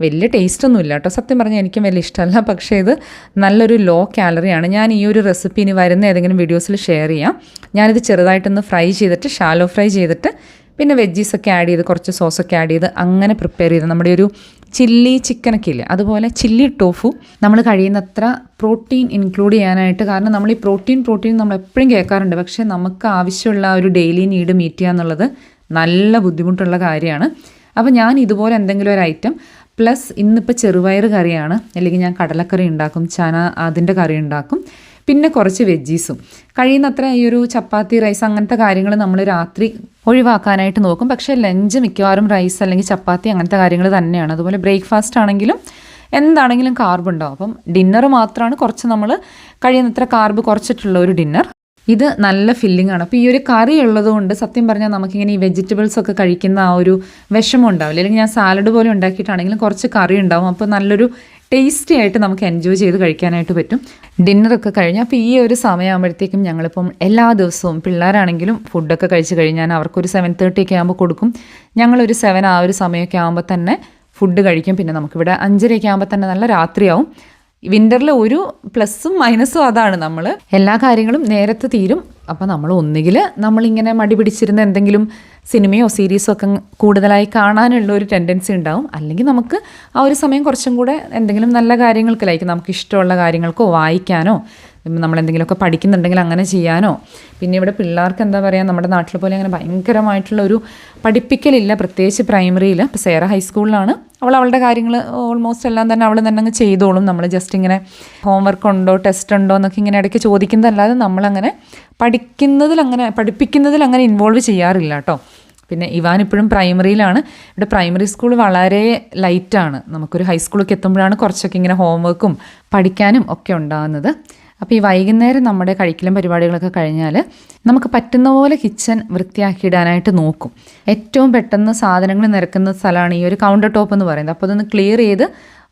വലിയ ടേസ്റ്റ് ഒന്നും ഇല്ല കേട്ടോ. സത്യം പറഞ്ഞാൽ എനിക്കും വലിയ ഇഷ്ടമല്ല. പക്ഷേ ഇത് നല്ലൊരു ലോ കാലറിയാണ് ഞാൻ ഈ ഒരു റെസിപ്പി ഇനി വരുന്ന ഏതെങ്കിലും വീഡിയോസിൽ ഷെയർ ചെയ്യാം. ഞാനിത് ചെറുതായിട്ടൊന്ന് ഫ്രൈ ചെയ്തിട്ട് ഷാലോ ഫ്രൈ ചെയ്തിട്ട് പിന്നെ വെജ്ജീസൊക്കെ ആഡ് ചെയ്ത് കുറച്ച് സോസൊക്കെ ആഡ് ചെയ്ത് അങ്ങനെ പ്രിപ്പയർ ചെയ്ത് നമ്മുടെ ഒരു ചില്ലി ചിക്കനൊക്കെ ഇല്ലേ? അതുപോലെ ചില്ലി ടോഫു നമ്മൾ കഴിയുന്നത്ര പ്രോട്ടീൻ ഇൻക്ലൂഡ് ചെയ്യാനായിട്ട് കാരണം നമ്മൾ ഈ പ്രോട്ടീൻ പ്രോട്ടീൻ നമ്മൾ എപ്പോഴും കേൾക്കാറുണ്ട്. പക്ഷേ നമുക്ക് ആവശ്യമുള്ള ഒരു ഡെയിലി നീഡ് മീറ്റ് ചെയ്യുക എന്നുള്ളത് നല്ല ബുദ്ധിമുട്ടുള്ള കാര്യമാണ്. അപ്പോൾ ഞാൻ ഇതുപോലെ എന്തെങ്കിലും ഒരു ഐറ്റം പ്ലസ് ഇന്നിപ്പോൾ ചെറുപയർ കറിയാണ്. അല്ലെങ്കിൽ ഞാൻ കടലക്കറി ഉണ്ടാക്കും ചന അതിന്റെ കറി ഉണ്ടാക്കും. പിന്നെ കുറച്ച് വെജീസും കഴിയുന്നത്ര ഈ ഒരു ചപ്പാത്തി റൈസ് അങ്ങനത്തെ കാര്യങ്ങൾ നമ്മൾ രാത്രി ഒഴിവാക്കാനായിട്ട് നോക്കും. പക്ഷേ ലഞ്ച് മിക്കവാറും റൈസ് അല്ലെങ്കിൽ ചപ്പാത്തി അങ്ങനത്തെ കാര്യങ്ങൾ തന്നെയാണ്. അതുപോലെ ബ്രേക്ക്ഫാസ്റ്റ് ആണെങ്കിലും എന്താണെങ്കിലും കാർബ് ഉണ്ടാവും. അപ്പം ഡിന്നർ മാത്രമാണ് കുറച്ച് നമ്മൾ കഴിയുന്നത്ര കാർബ് കുറച്ചിട്ടുള്ള ഒരു ഡിന്നർ ഇത് നല്ല ഫില്ലിംഗ് ആണ്. അപ്പോൾ ഈ ഒരു കറി ഉള്ളതുകൊണ്ട് സത്യം പറഞ്ഞാൽ നമുക്കിങ്ങനെ ഈ വെജിറ്റബിൾസ് ഒക്കെ കഴിക്കുന്ന ആ ഒരു വിഷമം ഉണ്ടാവില്ല. അല്ലെങ്കിൽ ഞാൻ സാലഡ് പോലെ ഉണ്ടാക്കിയിട്ടാണെങ്കിലും കുറച്ച് കറി ഉണ്ടാവും. അപ്പോൾ നല്ലൊരു ടേസ്റ്റി ആയിട്ട് നമുക്ക് എൻജോയ് ചെയ്ത് കഴിക്കാനായിട്ട് പറ്റും. ഡിന്നറൊക്കെ കഴിഞ്ഞ് അപ്പോൾ ഈ ഒരു സമയമാകുമ്പോഴത്തേക്കും ഞങ്ങളിപ്പം എല്ലാ ദിവസവും പിള്ളേരാണെങ്കിലും ഫുഡൊക്കെ കഴിച്ച് കഴിഞ്ഞാൽ അവർക്കൊരു സെവൻ തേർട്ടി ഒക്കെ ആകുമ്പോൾ കൊടുക്കും. ഞങ്ങളൊരു സെവൻ ആ ഒരു സമയമൊക്കെ ആകുമ്പോൾ തന്നെ ഫുഡ് കഴിക്കും. പിന്നെ നമുക്കിവിടെ അഞ്ചരയൊക്കെ ആകുമ്പോൾ തന്നെ നല്ല രാത്രിയാവും. വിന്ററിൽ ഒരു പ്ലസ്സും മൈനസും അതാണ് നമ്മൾ എല്ലാ കാര്യങ്ങളും നേരത്തെ തീരും. അപ്പോൾ നമ്മൾ ഒന്നുകിൽ നമ്മളിങ്ങനെ മടി പിടിച്ചിരുന്ന എന്തെങ്കിലും സിനിമയോ സീരീസോ ഒക്കെ കൂടുതലായി കാണാനുള്ള ഒരു ടെൻഡൻസി ഉണ്ടാവും. അല്ലെങ്കിൽ നമുക്ക് ആ ഒരു സമയം കുറച്ചും കൂടെ എന്തെങ്കിലും നല്ല കാര്യങ്ങൾക്ക് ലൈക്ക് നമുക്ക് ഇഷ്ടമുള്ള കാര്യങ്ങൾക്കോ വായിക്കാനോ നമ്മൾ എന്തെങ്കിലുമൊക്കെ പഠിക്കുന്നുണ്ടെങ്കിൽ അങ്ങനെ ചെയ്യാനോ? പിന്നെ ഇവിടെ പിള്ളേർക്ക് എന്താ പറയുക നമ്മുടെ നാട്ടിൽ പോലെ അങ്ങനെ ഭയങ്കരമായിട്ടുള്ള ഒരു പഠിപ്പിക്കലില്ല. പ്രത്യേകിച്ച് പ്രൈമറിയിൽ. ഇപ്പോൾ സേറ ഹൈസ്കൂളിലാണ്. അവൾ അവളുടെ കാര്യങ്ങൾ ഓൾമോസ്റ്റ് എല്ലാം തന്നെ അവൾ തന്നെ അങ്ങ് ചെയ്തോളും. നമ്മൾ ജസ്റ്റ് ഇങ്ങനെ ഹോംവർക്ക് ഉണ്ടോ ടെസ്റ്റ് ഉണ്ടോ എന്നൊക്കെ ഇങ്ങനെ ഇടയ്ക്ക് ചോദിക്കുന്നതല്ലാതെ നമ്മളങ്ങനെ പഠിക്കുന്നതിൽ അങ്ങനെ പഠിപ്പിക്കുന്നതിൽ അങ്ങനെ ഇൻവോൾവ് ചെയ്യാറില്ല കേട്ടോ. പിന്നെ ഇവാൻ ഇപ്പോഴും പ്രൈമറിയിലാണ്. ഇവിടെ പ്രൈമറി സ്കൂൾ വളരെ ലൈറ്റാണ്. നമുക്കൊരു ഹൈസ്കൂളൊക്കെ എത്തുമ്പോഴാണ് കുറച്ചൊക്കെ ഇങ്ങനെ ഹോംവർക്കും പഠിക്കാനും ഒക്കെ ഉണ്ടാകുന്നത്. അപ്പോൾ ഈ വൈകുന്നേരം നമ്മുടെ കഴിക്കലും പരിപാടികളൊക്കെ കഴിഞ്ഞാൽ നമുക്ക് പറ്റുന്ന പോലെ കിച്ചൺ വൃത്തിയാക്കിയിടാനായിട്ട് നോക്കും. ഏറ്റവും പെട്ടെന്ന് സാധനങ്ങൾ നിരക്കുന്ന സ്ഥലമാണ് ഈ ഒരു കൗണ്ടർ ടോപ്പ് എന്ന് പറയുന്നത്. അപ്പോൾ അതൊന്ന് ക്ലിയർ ചെയ്ത്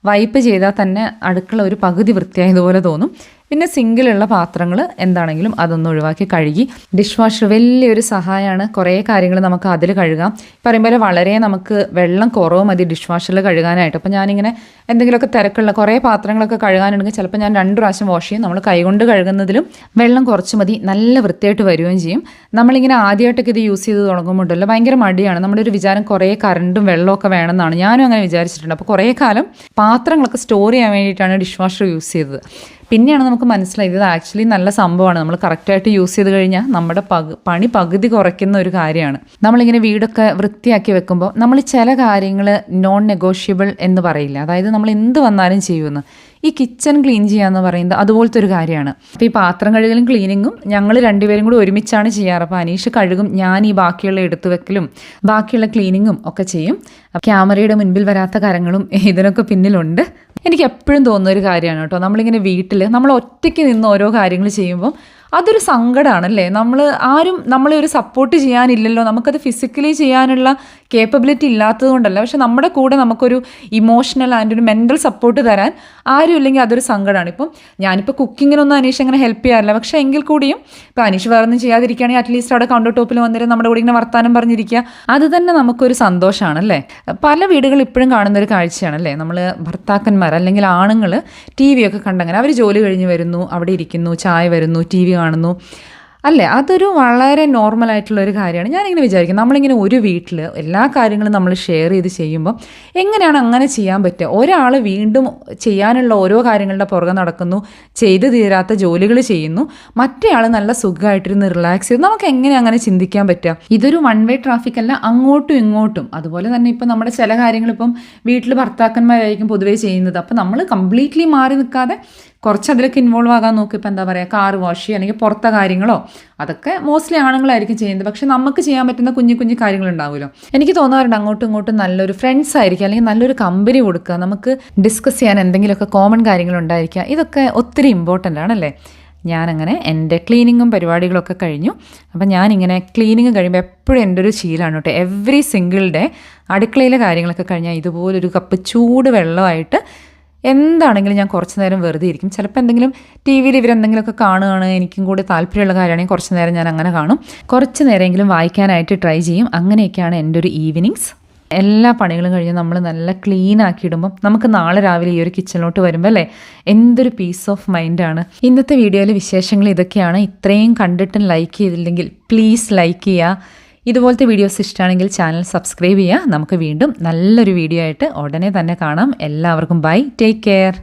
വൈപ്പ് ചെയ്താൽ തന്നെ അടുക്കള ഒരു പകുതി വൃത്തിയായതുപോലെ തോന്നും. പിന്നെ സിങ്കിലുള്ള പാത്രങ്ങൾ എന്താണെങ്കിലും അതൊന്ന് ഒഴിവാക്കി കഴുകി. ഡിഷ് വാഷർ വലിയൊരു സഹായമാണ് കുറേ കാര്യങ്ങൾ നമുക്ക് അതിൽ കഴുകാം. പറയുമ്പോൾ വളരെ നമുക്ക് വെള്ളം കുറവ് മതി ഡിഷ് വാഷറിൽ കഴുകാനായിട്ട്. അപ്പോൾ ഞാനിങ്ങനെ എന്തെങ്കിലുമൊക്കെ തിരക്കുള്ള കുറേ പാത്രങ്ങളൊക്കെ കഴുകാനുണ്ടെങ്കിൽ ചിലപ്പോൾ ഞാൻ രണ്ട് പ്രാവശ്യം വാഷ് ചെയ്യും. നമ്മൾ കൈകൊണ്ട് കഴുകുന്നതിലും വെള്ളം കുറച്ച് മതി നല്ല വൃത്തിയായിട്ട് വരികയും ചെയ്യും. നമ്മളിങ്ങനെ ആദ്യമായിട്ടൊക്കെ ഇത് യൂസ് ചെയ്ത് തുടങ്ങുമ്പോണ്ടല്ലോ ഭയങ്കര മടിയാണ്. നമ്മുടെ ഒരു വിചാരം കുറേ കറണ്ടും വെള്ളമൊക്കെ വേണമെന്നാണ്. ഞാനും അങ്ങനെ വിചാരിച്ചിട്ടുണ്ട്. അപ്പോൾ കുറേ കാലം പാത്രങ്ങളൊക്കെ സ്റ്റോർ ചെയ്യാൻ വേണ്ടിയിട്ടാണ് ഡിഷ് വാഷർ യൂസ് ചെയ്തത്. പിന്നെയാണ് നമുക്ക് മനസ്സിലായത് ഇത് ആക്ച്വലി നല്ല സംഭവമാണ്. നമ്മൾ കറക്റ്റായിട്ട് യൂസ് ചെയ്ത് കഴിഞ്ഞാൽ നമ്മുടെ പണി പകുതി കുറയ്ക്കുന്ന ഒരു കാര്യമാണ്. നമ്മളിങ്ങനെ വീടൊക്കെ വൃത്തിയാക്കി വെക്കുമ്പോൾ നമ്മൾ ചില കാര്യങ്ങൾ നോൺ നെഗോഷ്യബിൾ എന്ന് പറയില്ല. അതായത് നമ്മൾ എന്ത് വന്നാലും ചെയ്യുമെന്ന്. ഈ കിച്ചൺ ക്ലീൻ ചെയ്യുക എന്ന് പറയുന്നത് അതുപോലത്തെ ഒരു കാര്യമാണ്. അപ്പോൾ ഈ പാത്രം കഴുകലും ക്ലീനിങ്ങും ഞങ്ങൾ രണ്ടുപേരും കൂടി ഒരുമിച്ചാണ് ചെയ്യാറ്. അപ്പോൾ അനീഷ് കഴുകും ഞാൻ ഈ ബാക്കിയുള്ള എടുത്തു വെക്കലും ബാക്കിയുള്ള ക്ലീനിങ്ങും ഒക്കെ ചെയ്യും. ക്യാമറയുടെ മുൻപിൽ വരാത്ത കരങ്ങളും [laughs] ഇതിനൊക്കെ പിന്നിലുണ്ട്. എനിക്ക് എപ്പോഴും തോന്നുന്ന ഒരു കാര്യമാണ് കേട്ടോ. നമ്മളിങ്ങനെ വീട്ടിൽ നമ്മൾ ഒറ്റയ്ക്ക് നിന്ന് ഓരോ കാര്യങ്ങൾ ചെയ്യുമ്പോൾ അതൊരു സങ്കടമാണല്ലേ നമ്മൾ ആരും നമ്മളെ ഒരു സപ്പോർട്ട് ചെയ്യാനില്ലല്ലോ. നമുക്കത് ഫിസിക്കലി ചെയ്യാനുള്ള കേപ്പബിലിറ്റി ഇല്ലാത്തത് കൊണ്ടല്ല പക്ഷെ നമ്മുടെ കൂടെ നമുക്കൊരു ഇമോഷണൽ ആൻഡ് ഒരു മെന്റൽ സപ്പോർട്ട് തരാൻ ആരും ഇല്ലെങ്കിൽ അതൊരു സങ്കടമാണ് ഇപ്പം ഞാനിപ്പോൾ കുക്കിങ്ങിനൊന്നും അനീഷ് അങ്ങനെ ഹെൽപ്പ് ചെയ്യാറില്ല. പക്ഷേ എങ്കിൽ കൂടിയും ഇപ്പോൾ അനീഷ് വേറൊന്നും ചെയ്യാതിരിക്കുകയാണെങ്കിൽ അറ്റ്ലീസ്റ്റ് അവിടെ കൗണ്ടർ ടോപ്പിൽ വന്നിട്ട് നമ്മുടെ കൂടെ ഇങ്ങനെ വർത്താനം പറഞ്ഞിരിക്കുക. അത് തന്നെ നമുക്കൊരു സന്തോഷമാണല്ലേ പല വീടുകളിൽ ഇപ്പോഴും കാണുന്ന ഒരു കാഴ്ചയാണല്ലേ? നമ്മൾ ഭർത്താക്കന്മാർ അല്ലെങ്കിൽ ആണുങ്ങൾ ടി വി ഒക്കെ കണ്ടങ്ങനെ അവർ ജോലി കഴിഞ്ഞ് വരുന്നു അവിടെ ഇരിക്കുന്നു ചായ വരുന്നു ടി വി കാണുന്നു. അല്ലേ? അതൊരു വളരെ നോർമൽ ആയിട്ടുള്ള ഒരു കാര്യമാണ്. ഞാനിങ്ങനെ വിചാരിക്കും നമ്മളിങ്ങനെ ഒരു വീട്ടിൽ എല്ലാ കാര്യങ്ങളും നമ്മൾ ഷെയർ ചെയ്ത് ചെയ്യുമ്പോൾ എങ്ങനെയാണ് അങ്ങനെ ചെയ്യാൻ പറ്റുക? ഒരാൾ വീണ്ടും ചെയ്യാനുള്ള ഓരോ കാര്യങ്ങളുടെ പുറകെ നടക്കുന്നു ചെയ്തു തീരാത്ത ജോലികൾ ചെയ്യുന്നു മറ്റേ ആൾ നല്ല സുഖമായിട്ടിരുന്ന് റിലാക്സ് ചെയ്ത് നമുക്ക് എങ്ങനെ അങ്ങനെ ചിന്തിക്കാൻ പറ്റുക? ഇതൊരു വൺ വേ ട്രാഫിക് അല്ല അങ്ങോട്ടും ഇങ്ങോട്ടും. അതുപോലെ തന്നെ ഇപ്പം നമ്മുടെ ചില കാര്യങ്ങൾ ഇപ്പം വീട്ടിൽ ഭർത്താക്കന്മാരായിരിക്കും പൊതുവേ ചെയ്യുന്നത്. അപ്പം നമ്മൾ കംപ്ലീറ്റ്ലി മാറി നിൽക്കാതെ കുറച്ച് അതിലൊക്കെ ഇൻവോൾവ് ആകാൻ നോക്കി ഇപ്പം എന്താ പറയുക കാർ വാഷ് അല്ലെങ്കിൽ പുറത്തെ കാര്യങ്ങളോ അതൊക്കെ മോസ്റ്റ്ലി ആണുങ്ങളായിരിക്കും ചെയ്യുന്നത്. പക്ഷെ നമുക്ക് ചെയ്യാൻ പറ്റുന്ന കുഞ്ഞു കുഞ്ഞു കാര്യങ്ങളുണ്ടാവുമല്ലോ. എനിക്ക് തോന്നാറുണ്ട് അങ്ങോട്ടും ഇങ്ങോട്ടും നല്ലൊരു ഫ്രണ്ട്സ് ആയിരിക്കും അല്ലെങ്കിൽ നല്ലൊരു കമ്പനി കൊടുക്കുക. നമുക്ക് ഡിസ്കസ് ചെയ്യാൻ എന്തെങ്കിലുമൊക്കെ കോമൺ കാര്യങ്ങളുണ്ടായിരിക്കുക ഇതൊക്കെ ഒത്തിരി ഇമ്പോർട്ടന്റ് ആണല്ലേ ഞാനങ്ങനെ എന്റെ ക്ലീനിങ്ങും പരിപാടികളൊക്കെ കഴിഞ്ഞു. അപ്പം ഞാനിങ്ങനെ ക്ലീനിങ് കഴിയുമ്പോൾ എപ്പോഴും എന്റെ ഒരു ശീലമാണ് കേട്ടോ. എവറി സിംഗിൾ ഡേ അടുക്കളയിലെ കാര്യങ്ങളൊക്കെ കഴിഞ്ഞാൽ ഇതുപോലൊരു കപ്പ് ചൂട് വെള്ളമായിട്ട് എന്താണെങ്കിലും ഞാൻ കുറച്ച് നേരം വെറുതെ ഇരിക്കും. ചിലപ്പോൾ എന്തെങ്കിലും ടി വിയിൽ ഇവരെന്തെങ്കിലുമൊക്കെ കാണുകയാണ് എനിക്കും കൂടി താല്പര്യമുള്ള കാര്യമാണെങ്കിൽ കുറച്ച് നേരം ഞാൻ അങ്ങനെ കാണും. കുറച്ച് നേരമെങ്കിലും വായിക്കാനായിട്ട് ട്രൈ ചെയ്യും. അങ്ങനെയൊക്കെയാണ് എന്റെ ഒരു ഈവനിങ്സ്. എല്ലാ പണികളും കഴിഞ്ഞ് നമ്മൾ നല്ല ക്ലീൻ ആക്കിയിടുമ്പം നമുക്ക് നാളെ രാവിലെ ഈ ഒരു കിച്ചണിലോട്ട് വരുമ്പോൾ അല്ലേ എന്തൊരു പീസ് ഓഫ് മൈൻഡാണ് ഇന്നത്തെ വീഡിയോയിലെ വിശേഷങ്ങൾ ഇതൊക്കെയാണ്. ഇത്രയും കണ്ടിട്ടും ലൈക്ക് ചെയ്തില്ലെങ്കിൽ പ്ലീസ് ലൈക്ക് ചെയ്യുക. ഇതുപോലത്തെ വീഡിയോസ് ഇഷ്ടമാണെങ്കിൽ ചാനൽ സബ്സ്ക്രൈബ് ചെയ്യുക. നമുക്ക് വീണ്ടും നല്ലൊരു വീഡിയോ ആയിട്ട് ഉടനെ തന്നെ കാണാം. എല്ലാവർക്കും ബൈ ടേക്ക് കെയർ